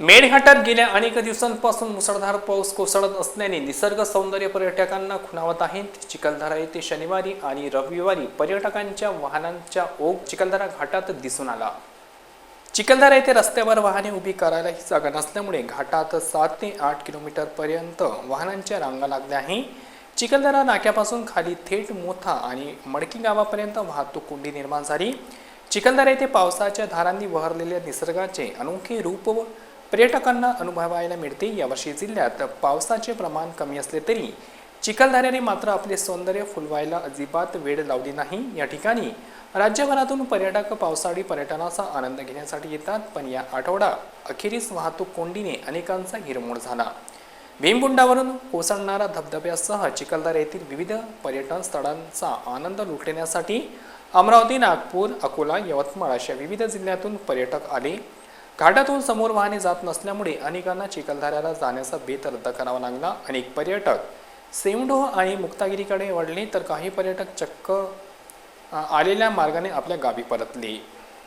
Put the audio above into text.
मेळघाटात गेल्या अनेक दिवसांपासून मुसळधार पाऊस कोसळत असल्याने निसर्ग सौंदर्य पर्यटकांना खुणावत आहेत. चिखलदरा येथे शनिवारी आणि रविवारी पर्यटकांच्या वाहनांच्या ओघ चिखलदरा घाटात दिसून आला. चिखलदरा येथे रस्त्यावर वाहने उभी करायलाही जागा नसल्यामुळे घाटात सात ते आठ किलोमीटर पर्यंत वाहनांच्या रांगा लागल्या आहे चिखलदरा नाक्यापासून खाली थेट मोथा आणि मडकी गावापर्यंत वाहतूक कोंडी निर्माण झाली. चिखलदरा येथे पावसाच्या धारांनी बहरलेल्या निसर्गाचे अनोखे रूप पर्यटकांना अनुभवायला मिळते यावर्षी जिल्ह्यात पावसाचे प्रमाण कमी असले तरी चिखलदऱ्याने मात्र आपले सौंदर्य फुलवायला अजिबात वेळ लावली नाही. या ठिकाणी राज्यभरातून पर्यटक पावसाळी पर्यटनाचा आनंद घेण्यासाठी येतात पण या आठवडा अखेरीस वाहतूक कोंडीने अनेकांचा हिरमोड झाला. भीमकुंडावरून कोसळणारा धबधब्यासह चिखलदरा येथील विविध पर्यटन स्थळांचा आनंद लुटण्यासाठी अमरावती नागपूर अकोला यवतमाळ अशा विविध जिल्ह्यातून पर्यटक आले. घाटातून समोर वाहने जात नसल्यामुळे अनेकांना चिखलदऱ्याला जाण्याचा बेत रद्द करावा लागला. अनेक पर्यटक सेवंडो आणि मुक्तागिरीकडे वळले तर काही पर्यटक चक्क आलेल्या मार्गाने आपल्या गावी परतले.